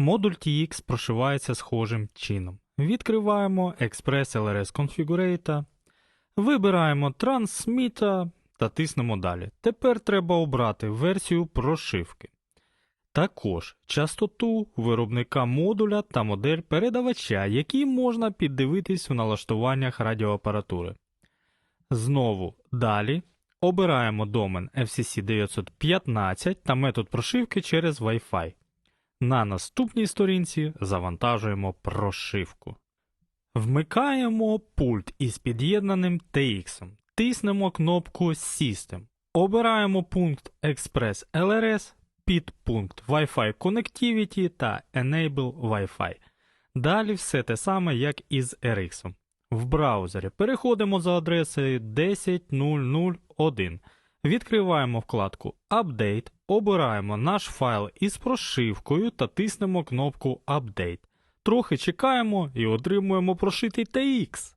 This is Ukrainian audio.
Модуль TX прошивається схожим чином. Відкриваємо Express LRS Configurator, вибираємо Transmita та тиснемо далі. Тепер треба обрати версію прошивки. Також частоту виробника модуля та модель передавача, які можна піддивитись в налаштуваннях радіоапаратури. Знову далі обираємо домен FCC 915 та метод прошивки через Wi-Fi. На наступній сторінці завантажуємо прошивку. Вмикаємо пульт із під'єднаним TX. Тиснемо кнопку System. Обираємо пункт Express LRS, підпункт Wi-Fi Connectivity та Enable Wi-Fi. Далі все те саме, як і з RX. В браузері переходимо за адресою 10.0.0.1. Відкриваємо вкладку Update, обираємо наш файл із прошивкою та тиснемо кнопку Update. Трохи чекаємо і отримуємо прошитий TX.